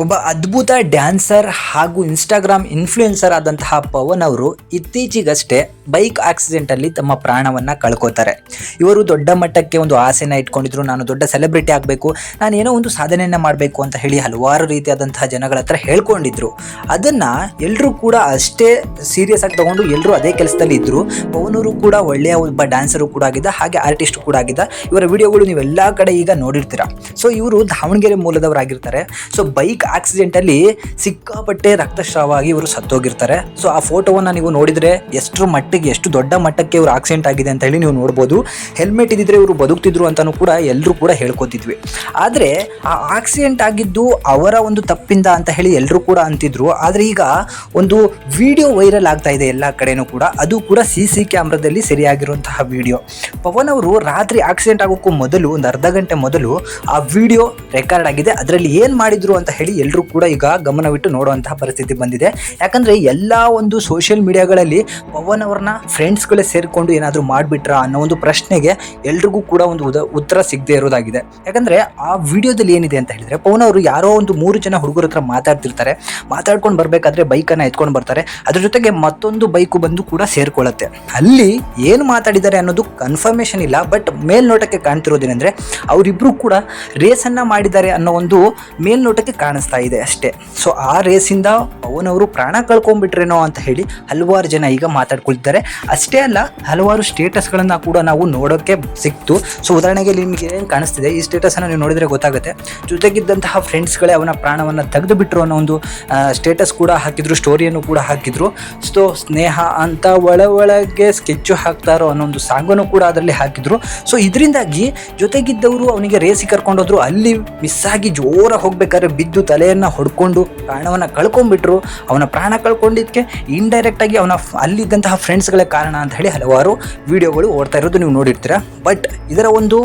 ಒಬ್ಬ ಅದ್ಭುತ ಡ್ಯಾನ್ಸರ್ ಹಾಗೂ ಇನ್ಸ್ಟಾಗ್ರಾಮ್ ಇನ್ಫ್ಲೂಯೆನ್ಸರ್ ಆದಂತಹ ಪವನ್ ಅವರು ಇತ್ತೀಚೆಗಷ್ಟೇ ಬೈಕ್ ಆಕ್ಸಿಡೆಂಟ್ ಅಲ್ಲಿ ತಮ್ಮ ಪ್ರಾಣವನ್ನ ಕಳ್ಕೋತಾರೆ. ಇವರು ದೊಡ್ಡ ಮಟ್ಟಕ್ಕೆ ಒಂದು ಆಸೆನ ಇಟ್ಕೊಂಡಿದ್ರು, ನಾನು ದೊಡ್ಡ ಸೆಲೆಬ್ರಿಟಿ ಆಗಬೇಕು, ನಾನು ಏನೋ ಒಂದು ಸಾಧನೆಯನ್ನ ಮಾಡಬೇಕು ಅಂತ ಹೇಳಿ ಹಲವಾರು ರೀತಿಯಾದಂತಹ ಜನಗಳ ಹತ್ರ ಹೇಳ್ಕೊಂಡಿದ್ರು. ಅದನ್ನ ಎಲ್ಲರೂ ಕೂಡ ಅಷ್ಟೇ ಸೀರಿಯಸ್ ಆಗಿ ತಗೊಂಡು ಎಲ್ಲರೂ ಅದೇ ಕೆಲಸದಲ್ಲಿ ಇದ್ರು. ಪವನ್ ಕೂಡ ಒಳ್ಳೆಯ ಒಬ್ಬ ಡ್ಯಾನ್ಸರು ಕೂಡ ಆಗಿದ್ದ, ಹಾಗೆ ಆರ್ಟಿಸ್ಟ್ ಕೂಡ ಆಗಿದ್ದ. ಇವರ ವಿಡಿಯೋಗಳು ನೀವೆಲ್ಲ ಕಡೆ ಈಗ ನೋಡಿರ್ತೀರಾ. ಸೊ ಇವರು ದಾವಣಗೆರೆ ಮೂಲದವರಾಗಿರ್ತಾರೆ. ಸೊ ಬೈಕ್ ಆಕ್ಸಿಡೆಂಟಲ್ಲಿ ಸಿಕ್ಕಾಪಟ್ಟೆ ರಕ್ತಸ್ರಾವ ಆಗಿ ಇವರು ಸತ್ತೋಗಿರ್ತಾರೆ. ಸೊ ಆ ಫೋಟೋವನ್ನು ನೀವು ನೋಡಿದರೆ ಎಷ್ಟರ ಮಟ್ಟಿಗೆ, ಎಷ್ಟು ದೊಡ್ಡ ಮಟ್ಟಕ್ಕೆ ಇವರು ಆಕ್ಸಿಡೆಂಟ್ ಆಗಿದೆ ಅಂತ ಹೇಳಿ ನೀವು ನೋಡ್ಬೋದು. ಹೆಲ್ಮೆಟ್ ಇದ್ದಿದ್ರೆ ಇವರು ಬದುಕ್ತಿದ್ರು ಅಂತಾನೂ ಕೂಡ ಎಲ್ಲರೂ ಕೂಡ ಹೇಳ್ಕೊತಿದ್ವಿ. ಆದರೆ, ಆ ಆಕ್ಸಿಡೆಂಟ್ ಆಗಿದ್ದು ಅವರ ಒಂದು ತಪ್ಪಿಂದ ಅಂತ ಹೇಳಿ ಎಲ್ಲರೂ ಕೂಡ ಅಂತಿದ್ರು. ಆದರೆ ಈಗ ಒಂದು ವಿಡಿಯೋ ವೈರಲ್ ಆಗ್ತಾ ಇದೆ ಎಲ್ಲ ಕಡೆನೂ ಕೂಡ. ಅದು ಕೂಡ ಸಿ ಸಿ ಕ್ಯಾಮ್ರಾದಲ್ಲಿ ಸರಿಯಾಗಿರುವಂತಹ ವಿಡಿಯೋ ಪವನ್ ಅವರು ರಾತ್ರಿ ಆಕ್ಸಿಡೆಂಟ್ ಆಗೋಕ್ಕೂ ಮೊದಲು, ಒಂದು ಅರ್ಧ ಗಂಟೆ ಮೊದಲು ಆ ವಿಡಿಯೋ ರೆಕಾರ್ಡ್ ಆಗಿದೆ. ಅದರಲ್ಲಿ ಏನು ಮಾಡಿದ್ರು ಅಂತ ಹೇಳಿ ಎಲ್ಲರೂ ಕೂಡ ಈಗ ಗಮನವಿಟ್ಟು ನೋಡುವಂತಹ ಪರಿಸ್ಥಿತಿ ಬಂದಿದೆ. ಯಾಕಂದರೆ ಎಲ್ಲ ಒಂದು ಸೋಷಿಯಲ್ ಮೀಡಿಯಾಗಳಲ್ಲಿ ಪವನ್ ಅವ್ರನ್ನ ಫ್ರೆಂಡ್ಸ್ಗಳೇ ಸೇರಿಕೊಂಡು ಏನಾದರೂ ಮಾಡಿಬಿಟ್ರಾ ಅನ್ನೋ ಒಂದು ಪ್ರಶ್ನೆಗೆ ಎಲ್ರಿಗೂ ಕೂಡ ಒಂದು ಉತ್ತರ ಸಿಗದೆ ಇರೋದಾಗಿದೆ. ಯಾಕಂದರೆ ಆ ವಿಡಿಯೋದಲ್ಲಿ ಏನಿದೆ ಅಂತ ಹೇಳಿದ್ರೆ ಪವನ್ ಅವರು ಯಾರೋ ಒಂದು ಮೂರು ಜನ ಹುಡುಗರ ಹತ್ರ ಮಾತಾಡ್ತಿರ್ತಾರೆ. ಮಾತಾಡ್ಕೊಂಡು ಬರಬೇಕಾದ್ರೆ ಬೈಕನ್ನು ಎತ್ಕೊಂಡು ಬರ್ತಾರೆ. ಅದ್ರ ಜೊತೆಗೆ ಮತ್ತೊಂದು ಬೈಕು ಬಂದು ಕೂಡ ಸೇರ್ಕೊಳ್ಳುತ್ತೆ. ಅಲ್ಲಿ ಏನು ಮಾತಾಡಿದ್ದಾರೆ ಅನ್ನೋದು ಕನ್ಫರ್ಮೇಷನ್ ಇಲ್ಲ. ಬಟ್ ಮೇಲ್ನೋಟಕ್ಕೆ ಕಾಣ್ತಿರೋದೇನೆಂದರೆ ಅವರಿಬ್ಬರು ಕೂಡ ರೇಸನ್ನು ಮಾಡಿದ್ದಾರೆ ಅನ್ನೋ ಒಂದು ಮೇಲ್ನೋಟಕ್ಕೆ ಕಾಣಿಸ್ತಾ ಇದೆ ಅಷ್ಟೇ. ಸೊ ಆ ರೇಸಿಂದ ಅವನವರು ಪ್ರಾಣ ಕಳ್ಕೊಂಡ್ಬಿಟ್ರೇನೋ ಅಂತ ಹೇಳಿ ಹಲವಾರು ಜನ ಈಗ ಮಾತಾಡ್ಕೊಳ್ತಿದ್ದಾರೆ. ಅಷ್ಟೇ ಅಲ್ಲ, ಹಲವಾರು ಸ್ಟೇಟಸ್ಗಳನ್ನು ಕೂಡ ನಾವು ನೋಡೋಕ್ಕೆ ಸಿಕ್ತು. ಸೊ ಉದಾಹರಣೆಗೆ ನಿಮಗೆ ಏನು ಕಾಣಿಸ್ತಿದೆ? ಈ ಸ್ಟೇಟಸನ್ನು ನೀವು ನೋಡಿದರೆ ಗೊತ್ತಾಗುತ್ತೆ. ಜೊತೆಗಿದ್ದಂತಹ ಫ್ರೆಂಡ್ಸ್ಗಳೇ ಅವನ ಪ್ರಾಣವನ್ನು ತೆಗೆದು ಬಿಟ್ಟರು ಅನ್ನೋ ಒಂದು ಸ್ಟೇಟಸ್ ಕೂಡ ಹಾಕಿದ್ರು ಸ್ಟೋರಿಯನ್ನು ಕೂಡ ಹಾಕಿದ್ರು. ಸೊ ಸ್ನೇಹ ಅಂತ ಒಳ ಒಳಗೆ ಸ್ಕೆಚ್ಚು ಹಾಕ್ತಾರೋ ಅನ್ನೋ ಒಂದು ಸಾಂಗನ್ನು ಕೂಡ ಅದರಲ್ಲಿ ಹಾಕಿದ್ರು. ಸೊ ಇದರಿಂದಾಗಿ ಜೊತೆಗಿದ್ದವರು ಅವನಿಗೆ ರೇಸಿ ಕರ್ಕೊಂಡೋದ್ರು, ಅಲ್ಲಿ ಮಿಸ್ ಆಗಿ ಜೋರಾಗಿ ಹೋಗ್ಬೇಕಾದ್ರೆ ಬಿದ್ದು ತಲೆಯನ್ನು ಹೊಡ್ಕೊಂಡು ಪ್ರಾಣವನ್ನು ಕಳ್ಕೊಂಡ್ಬಿಟ್ರು, ಅವನ ಪ್ರಾಣ ಕಳ್ಕೊಂಡಿದ್ದಕ್ಕೆ ಇಂಡೈರೆಕ್ಟಾಗಿ ಅವನ ಅಲ್ಲಿದ್ದಂತಹ ಫ್ರೆಂಡ್ಸ್ಗಳೇ ಕಾರಣ ಅಂತ ಹೇಳಿ ಹಲವಾರು ವಿಡಿಯೋಗಳು ಓಡ್ತಾ ಇರೋದು ನೀವು ನೋಡಿರ್ತೀರ. ಬಟ್ ಇದರ ಒಂದು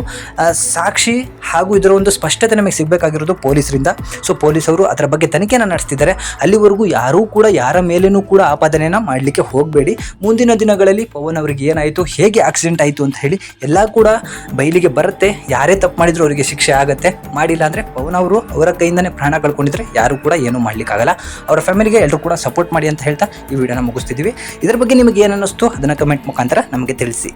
ಸಾಕ್ಷಿ ಹಾಗೂ ಇದರ ಒಂದು ಸ್ಪಷ್ಟತೆ ನಮಗೆ ಸಿಗಬೇಕಾಗಿರೋದು ಪೊಲೀಸರಿಂದ. ಸೊ ಪೊಲೀಸರು ಅದರ ಬಗ್ಗೆ ತನಿಖೆಯನ್ನು ನಡೆಸ್ತಿದ್ದಾರೆ. ಅಲ್ಲಿವರೆಗೂ ಯಾರೂ ಕೂಡ, ಯಾರ ಮೇಲೇನೂ ಕೂಡ ಆಪಾದನೆಯನ್ನು ಮಾಡಲಿಕ್ಕೆ ಹೋಗಬೇಡಿ. ಮುಂದಿನ ದಿನಗಳಲ್ಲಿ ಪವನ್ ಅವರಿಗೆ ಏನಾಯಿತು, ಹೇಗೆ ಆಕ್ಸಿಡೆಂಟ್ ಆಯಿತು ಅಂತ ಹೇಳಿ ಎಲ್ಲ ಕೂಡ ಬಯಲಿಗೆ ಬರುತ್ತೆ. ಯಾರೇ ತಪ್ಪು ಮಾಡಿದರೂ ಅವರಿಗೆ ಶಿಕ್ಷೆ ಆಗುತ್ತೆ. ಮಾಡಿಲ್ಲ ಅಂದರೆ ಪವನ್ ಅವರು ಅವರ ಕೈಯಿಂದನೇ ಪ್ರಾಣ ಕಳ್ಕೊಂಡಿದ್ರೆ ಯಾರು ಕೂಡ ಏನೂ ಮಾಡಲಿಕ್ಕಾಗಲ್ಲ. ಅವರ ಫ್ಯಾಮಿಲಿಗೆ ಎಲ್ಲರೂ ಕೂಡ ಸಪೋರ್ಟ್ ಮಾಡಿ ಅಂತ ಹೇಳ್ತಾ ಈ ವಿಡಿಯೋನ ಮುಗಿಸ್ತಿದ್ದೀವಿ. ಇದರ ಬಗ್ಗೆ ನಿಮಗೆ ಏನು ಅನ್ನಿಸ್ತು ಅದನ್ನು ಕಮೆಂಟ್ ಮುಖಾಂತರ ನಮಗೆ ತಿಳಿಸಿ.